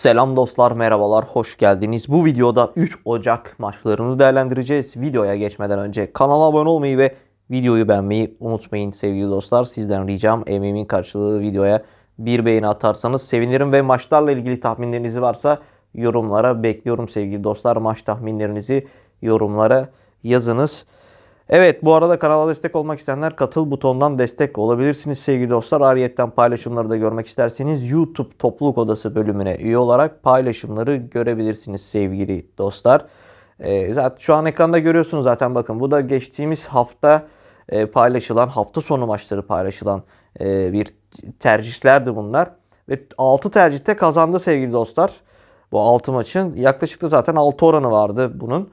Selam dostlar, merhabalar, hoş geldiniz. Bu videoda 3 Ocak maçlarını değerlendireceğiz. Videoya geçmeden önce kanala abone olmayı ve videoyu beğenmeyi unutmayın sevgili dostlar. Sizden ricam emeğimin karşılığı videoya bir beğeni atarsanız sevinirim ve maçlarla ilgili tahminleriniz varsa yorumlara bekliyorum sevgili dostlar. Maç tahminlerinizi yorumlara yazınız. Evet bu arada kanala destek olmak isteyenler katıl butonundan destek olabilirsiniz sevgili dostlar. Ariyetten paylaşımları da görmek isterseniz YouTube topluluk odası bölümüne üye olarak paylaşımları görebilirsiniz sevgili dostlar. Ee, zaten şu an ekranda görüyorsunuz zaten bakın bu da geçtiğimiz hafta e, paylaşılan hafta sonu maçları paylaşılan e, bir tercihlerdi bunlar. Ve 6 tercihte kazandı sevgili dostlar. Bu 6 maçın yaklaşık da zaten 6 oranı vardı bunun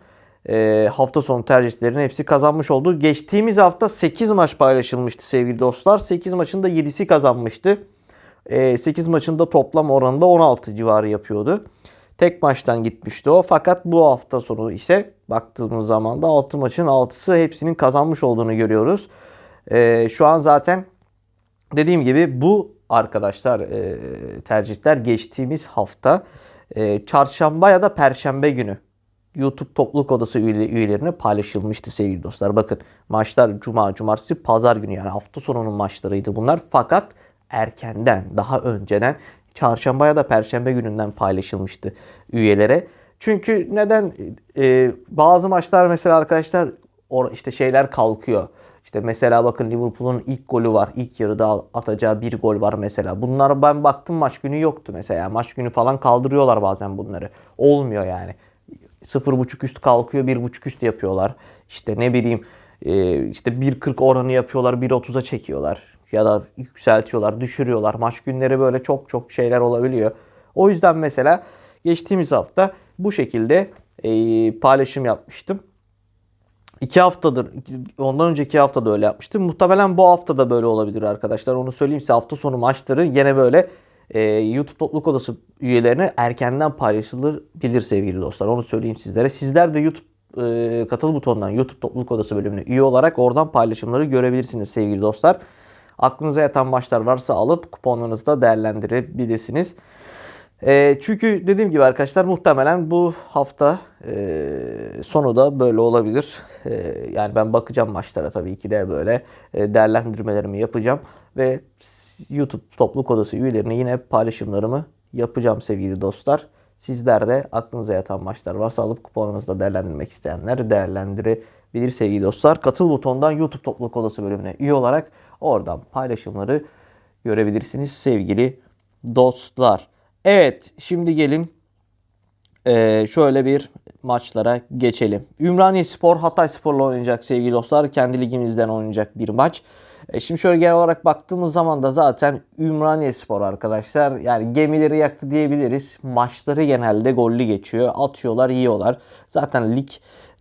e, hafta sonu tercihlerin hepsi kazanmış oldu. Geçtiğimiz hafta 8 maç paylaşılmıştı sevgili dostlar. 8 maçın da 7'si kazanmıştı. E, 8 maçın da toplam oranında 16 civarı yapıyordu. Tek maçtan gitmişti o. Fakat bu hafta sonu ise baktığımız zaman da 6 maçın 6'sı hepsinin kazanmış olduğunu görüyoruz. E, şu an zaten dediğim gibi bu arkadaşlar e, tercihler geçtiğimiz hafta e, çarşamba ya da perşembe günü YouTube topluluk odası üyelerine paylaşılmıştı sevgili dostlar. Bakın maçlar cuma, cumartesi, pazar günü yani hafta sonunun maçlarıydı bunlar. Fakat erkenden, daha önceden çarşamba ya da perşembe gününden paylaşılmıştı üyelere. Çünkü neden e, bazı maçlar mesela arkadaşlar or, işte şeyler kalkıyor. İşte mesela bakın Liverpool'un ilk golü var. İlk yarıda atacağı bir gol var mesela. Bunlar ben baktım maç günü yoktu mesela. Maç günü falan kaldırıyorlar bazen bunları. Olmuyor yani. 0.5 üst kalkıyor 1.5 üst yapıyorlar. İşte ne bileyim e, işte 1.40 oranı yapıyorlar 1.30'a çekiyorlar. Ya da yükseltiyorlar düşürüyorlar. Maç günleri böyle çok çok şeyler olabiliyor. O yüzden mesela geçtiğimiz hafta bu şekilde e, paylaşım yapmıştım. İki haftadır, ondan önceki hafta da öyle yapmıştım. Muhtemelen bu hafta da böyle olabilir arkadaşlar. Onu söyleyeyim size hafta sonu maçları yine böyle e, YouTube topluluk odası üyelerine erkenden paylaşılır bilir sevgili dostlar. Onu söyleyeyim sizlere. Sizler de YouTube e, katıl butonundan YouTube topluluk odası bölümüne üye olarak oradan paylaşımları görebilirsiniz sevgili dostlar. Aklınıza yatan maçlar varsa alıp kuponlarınızı da değerlendirebilirsiniz. E, çünkü dediğim gibi arkadaşlar muhtemelen bu hafta e, sonu da böyle olabilir. E, yani ben bakacağım maçlara tabii ki de böyle e, değerlendirmelerimi yapacağım ve YouTube topluluk odası üyelerine yine paylaşımlarımı yapacağım sevgili dostlar. Sizler de aklınıza yatan maçlar varsa alıp kuponunuzda değerlendirmek isteyenler değerlendirebilir sevgili dostlar. Katıl butonundan YouTube topluluk odası bölümüne üye olarak oradan paylaşımları görebilirsiniz sevgili dostlar. Evet şimdi gelin ee, şöyle bir maçlara geçelim. Ümraniye Spor Hatay Spor'la oynayacak sevgili dostlar. Kendi ligimizden oynayacak bir maç. E şimdi şöyle genel olarak baktığımız zaman da zaten Ümraniye Spor arkadaşlar yani gemileri yaktı diyebiliriz. Maçları genelde gollü geçiyor. Atıyorlar, yiyorlar. Zaten lig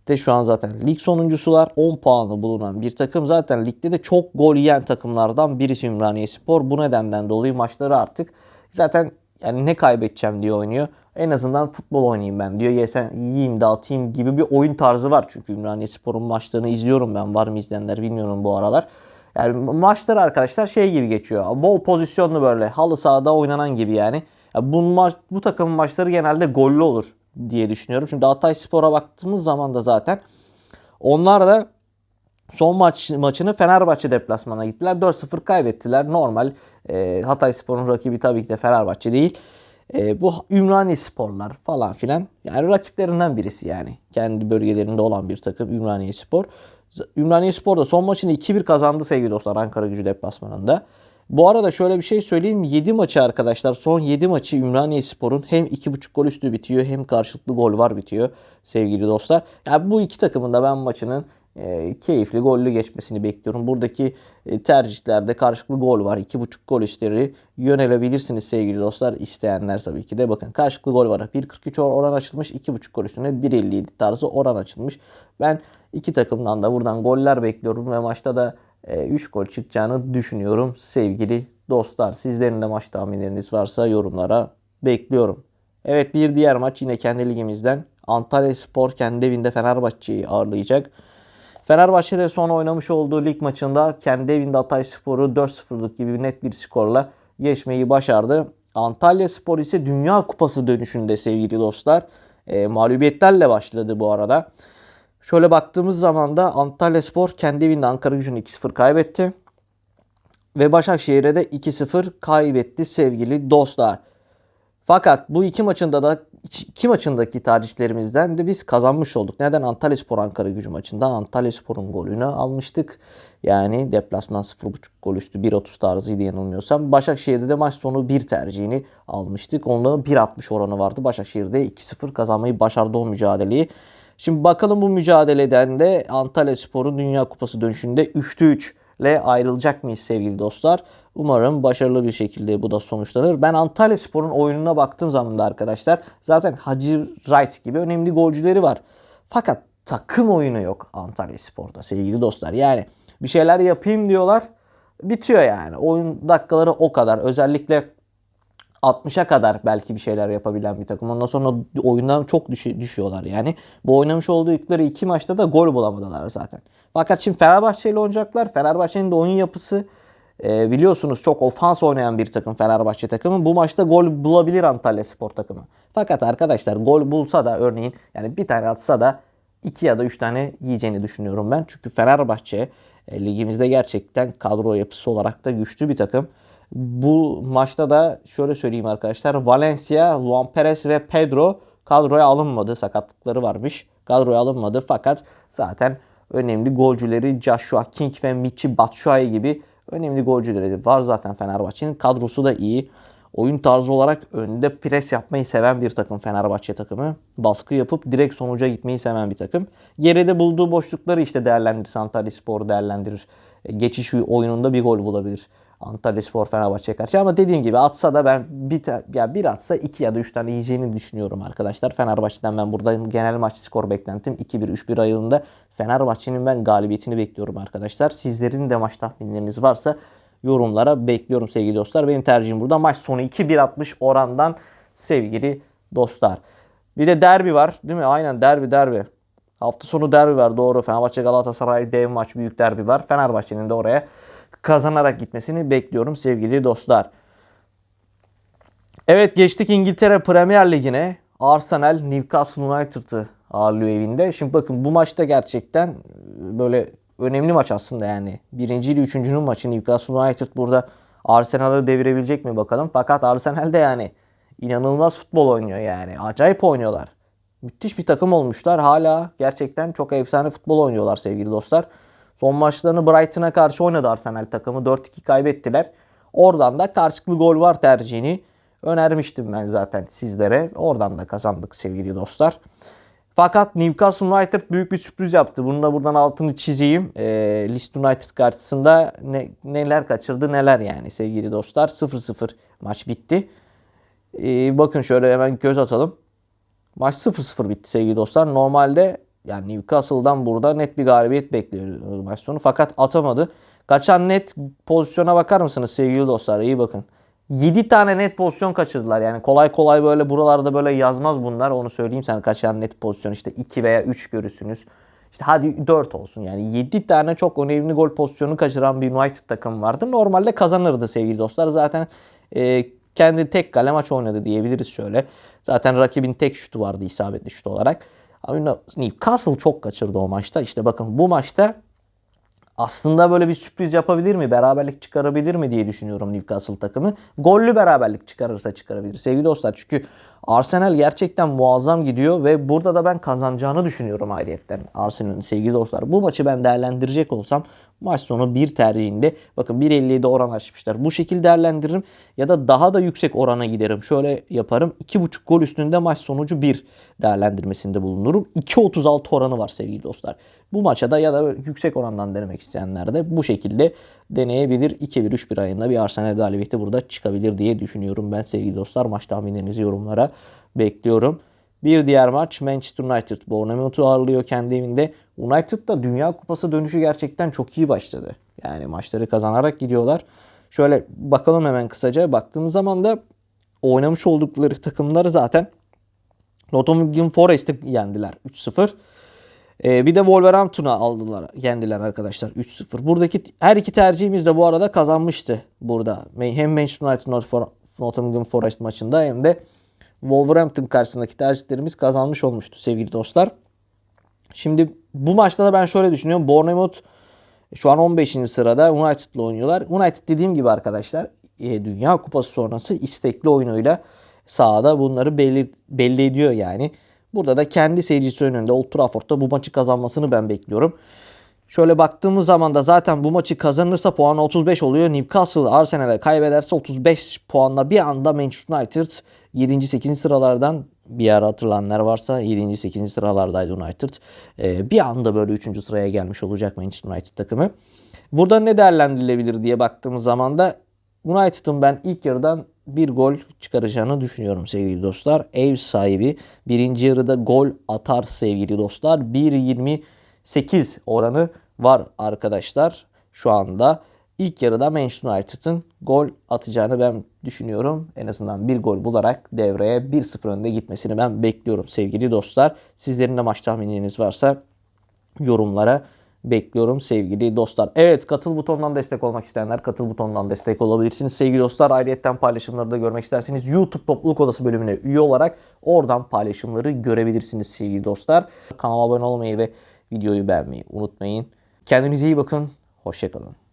de şu an zaten lig sonuncusular. 10 puanı bulunan bir takım. Zaten ligde de çok gol yiyen takımlardan birisi Ümraniye Spor. Bu nedenden dolayı maçları artık zaten yani ne kaybedeceğim diye oynuyor. En azından futbol oynayayım ben diyor. Yesen yiyeyim dağıtayım gibi bir oyun tarzı var. Çünkü Ümraniye Spor'un maçlarını izliyorum ben. Var mı izleyenler bilmiyorum bu aralar. Yani maçlar arkadaşlar şey gibi geçiyor. Bol pozisyonlu böyle halı sahada oynanan gibi yani. Ya bu, maç, bu takımın maçları genelde gollü olur diye düşünüyorum. Şimdi Hatay Spor'a baktığımız zaman da zaten onlar da son maç maçını Fenerbahçe deplasmana gittiler. 4-0 kaybettiler. Normal e, Hatay Spor'un rakibi tabii ki de Fenerbahçe değil. E, bu Ümraniye Sporlar falan filan. Yani rakiplerinden birisi yani. Kendi bölgelerinde olan bir takım Ümraniye Spor. Ümraniye Spor da son maçını 2-1 kazandı sevgili dostlar Ankara gücü deplasmanında. Bu arada şöyle bir şey söyleyeyim. 7 maçı arkadaşlar son 7 maçı Ümraniye Spor'un hem 2.5 gol üstü bitiyor hem karşılıklı gol var bitiyor sevgili dostlar. Yani bu iki takımın da ben maçının e, keyifli gollü geçmesini bekliyorum. Buradaki e, tercihlerde karşılıklı gol var. 2.5 gol üstleri yönelebilirsiniz sevgili dostlar. İsteyenler tabii ki de bakın karşılıklı gol var. 1.43 oran açılmış. 2.5 gol üstüne 1.57 tarzı oran açılmış. Ben iki takımdan da buradan goller bekliyorum ve maçta da 3 e, gol çıkacağını düşünüyorum sevgili dostlar. Sizlerin de maç tahminleriniz varsa yorumlara bekliyorum. Evet bir diğer maç yine kendi ligimizden. Antalya Spor kendi evinde Fenerbahçe'yi ağırlayacak. Fenerbahçe'de son oynamış olduğu lig maçında kendi evinde Hatay Spor'u 4-0'lık gibi net bir skorla geçmeyi başardı. Antalya Spor ise Dünya Kupası dönüşünde sevgili dostlar. E, mağlubiyetlerle başladı bu arada. Şöyle baktığımız zaman da Antalya Spor kendi evinde Ankara gücünü 2-0 kaybetti. Ve Başakşehir'e de 2-0 kaybetti sevgili dostlar. Fakat bu iki maçında da iki maçındaki tercihlerimizden de biz kazanmış olduk. Neden? Antalya Spor Ankara gücü maçından Antalya Spor'un golünü almıştık. Yani deplasman 0.5 gol üstü 1.30 tarzıydı yanılmıyorsam. Başakşehir'de de maç sonu 1 tercihini almıştık. Onda 1.60 oranı vardı. Başakşehir'de 2-0 kazanmayı başardı o mücadeleyi. Şimdi bakalım bu mücadeleden de Antalya Spor'un Dünya Kupası dönüşünde 3'te 3 ile ayrılacak mıyız sevgili dostlar? Umarım başarılı bir şekilde bu da sonuçlanır. Ben Antalya Spor'un oyununa baktığım zaman da arkadaşlar zaten Hacı Wright gibi önemli golcüleri var. Fakat takım oyunu yok Antalya Spor'da sevgili dostlar. Yani bir şeyler yapayım diyorlar bitiyor yani. Oyun dakikaları o kadar. Özellikle 60'a kadar belki bir şeyler yapabilen bir takım. Ondan sonra oyundan çok düş- düşüyorlar yani. Bu oynamış oldukları iki maçta da gol bulamadılar zaten. Fakat şimdi Fenerbahçe ile oynayacaklar. Fenerbahçe'nin de oyun yapısı e, biliyorsunuz çok ofans oynayan bir takım Fenerbahçe takımı. Bu maçta gol bulabilir Antalya Spor takımı. Fakat arkadaşlar gol bulsa da örneğin yani bir tane atsa da iki ya da üç tane yiyeceğini düşünüyorum ben. Çünkü Fenerbahçe e, ligimizde gerçekten kadro yapısı olarak da güçlü bir takım. Bu maçta da şöyle söyleyeyim arkadaşlar. Valencia, Luan Perez ve Pedro kadroya alınmadı. Sakatlıkları varmış. Kadroya alınmadı fakat zaten önemli golcüleri Joshua King ve Michi Batshuayi gibi önemli golcüleri var zaten Fenerbahçe'nin. Kadrosu da iyi. Oyun tarzı olarak önde pres yapmayı seven bir takım Fenerbahçe takımı. Baskı yapıp direkt sonuca gitmeyi seven bir takım. Geride bulduğu boşlukları işte değerlendirir. Antalya Spor değerlendirir. E, Geçiş oyununda bir gol bulabilir. Antalya Spor Fenerbahçe'ye karşı ama dediğim gibi atsa da ben bir ya bir atsa iki ya da üç tane yiyeceğini düşünüyorum arkadaşlar. Fenerbahçe'den ben burada genel maç skor beklentim 2-1 3-1 ayarında Fenerbahçe'nin ben galibiyetini bekliyorum arkadaşlar. Sizlerin de maç tahminleriniz varsa yorumlara bekliyorum sevgili dostlar. Benim tercihim burada maç sonu 2-1-60 orandan sevgili dostlar. Bir de derbi var değil mi? Aynen derbi derbi. Hafta sonu derbi var doğru. Fenerbahçe Galatasaray dev maç büyük derbi var. Fenerbahçe'nin de oraya kazanarak gitmesini bekliyorum sevgili dostlar. Evet geçtik İngiltere Premier Ligi'ne. Arsenal Newcastle United'ı ağırlıyor evinde. Şimdi bakın bu maçta gerçekten böyle önemli maç aslında yani. Birinci ile üçüncünün maçı Newcastle United burada Arsenal'ı devirebilecek mi bakalım. Fakat Arsenal de yani inanılmaz futbol oynuyor yani. Acayip oynuyorlar. Müthiş bir takım olmuşlar. Hala gerçekten çok efsane futbol oynuyorlar sevgili dostlar. Son maçlarını Brighton'a karşı oynadı Arsenal takımı. 4-2 kaybettiler. Oradan da karşılıklı gol var tercihini önermiştim ben zaten sizlere. Oradan da kazandık sevgili dostlar. Fakat Newcastle United büyük bir sürpriz yaptı. Bunu da buradan altını çizeyim. E, Leeds United karşısında ne, neler kaçırdı neler yani sevgili dostlar. 0-0 maç bitti. E, bakın şöyle hemen göz atalım. Maç 0-0 bitti sevgili dostlar. Normalde yani Newcastle'dan burada net bir galibiyet bekliyordu maç sonu. Fakat atamadı. Kaçan net pozisyona bakar mısınız sevgili dostlar? İyi bakın. 7 tane net pozisyon kaçırdılar. Yani kolay kolay böyle buralarda böyle yazmaz bunlar. Onu söyleyeyim sen kaçan net pozisyon işte 2 veya 3 görürsünüz. İşte hadi 4 olsun yani 7 tane çok önemli gol pozisyonu kaçıran bir United takım vardı. Normalde kazanırdı sevgili dostlar. Zaten e, kendi tek kale maç oynadı diyebiliriz şöyle. Zaten rakibin tek şutu vardı isabetli şut olarak. Newcastle çok kaçırdı o maçta. İşte bakın bu maçta aslında böyle bir sürpriz yapabilir mi? Beraberlik çıkarabilir mi diye düşünüyorum Newcastle takımı. Gollü beraberlik çıkarırsa çıkarabilir sevgili dostlar. Çünkü Arsenal gerçekten muazzam gidiyor ve burada da ben kazanacağını düşünüyorum ayrıyetten Arsenal'in sevgili dostlar. Bu maçı ben değerlendirecek olsam maç sonu bir tercihinde bakın 1.57 oran açmışlar. Bu şekilde değerlendiririm ya da daha da yüksek orana giderim. Şöyle yaparım. 2.5 gol üstünde maç sonucu 1 değerlendirmesinde bulunurum. 2.36 oranı var sevgili dostlar. Bu maça da ya da yüksek orandan denemek isteyenler de bu şekilde deneyebilir. 2-1-3-1 ayında bir Arsenal galibiyeti burada çıkabilir diye düşünüyorum ben sevgili dostlar. Maç tahminlerinizi yorumlara bekliyorum. Bir diğer maç Manchester United Bournemouth'u ağırlıyor kendi evinde. United da Dünya Kupası dönüşü gerçekten çok iyi başladı. Yani maçları kazanarak gidiyorlar. Şöyle bakalım hemen kısaca. Baktığımız zaman da oynamış oldukları takımları zaten Nottingham Forest'i yendiler 3-0. Ee, bir de Wolverhampton'a aldılar, yendiler arkadaşlar 3-0. Buradaki her iki tercihimiz de bu arada kazanmıştı burada. Hem Manchester United Nottingham Forest maçında hem de Wolverhampton karşısındaki tercihlerimiz kazanmış olmuştu sevgili dostlar. Şimdi bu maçta da ben şöyle düşünüyorum. Bournemouth şu an 15. sırada United'la oynuyorlar. United dediğim gibi arkadaşlar e, Dünya Kupası sonrası istekli oyunuyla sahada bunları belli, belli ediyor yani. Burada da kendi seyircisi önünde Old Trafford'da bu maçı kazanmasını ben bekliyorum. Şöyle baktığımız zaman da zaten bu maçı kazanırsa puan 35 oluyor. Newcastle Arsenal'e kaybederse 35 puanla bir anda Manchester United 7. 8. sıralardan bir ara hatırlayanlar varsa 7. 8. sıralardaydı United. Ee, bir anda böyle 3. sıraya gelmiş olacak Manchester United takımı. Burada ne değerlendirilebilir diye baktığımız zaman da United'ın ben ilk yarıdan bir gol çıkaracağını düşünüyorum sevgili dostlar. Ev sahibi birinci yarıda gol atar sevgili dostlar. 1.28 oranı var arkadaşlar şu anda. İlk yarıda Manchester United'ın gol atacağını ben düşünüyorum. En azından bir gol bularak devreye 1-0 önde gitmesini ben bekliyorum sevgili dostlar. Sizlerin de maç tahminleriniz varsa yorumlara bekliyorum sevgili dostlar. Evet katıl butonundan destek olmak isteyenler katıl butonundan destek olabilirsiniz sevgili dostlar. Ayrıyeten paylaşımları da görmek isterseniz YouTube Topluluk Odası bölümüne üye olarak oradan paylaşımları görebilirsiniz sevgili dostlar. Kanala abone olmayı ve videoyu beğenmeyi unutmayın. Kendinize iyi bakın. Hoşçakalın.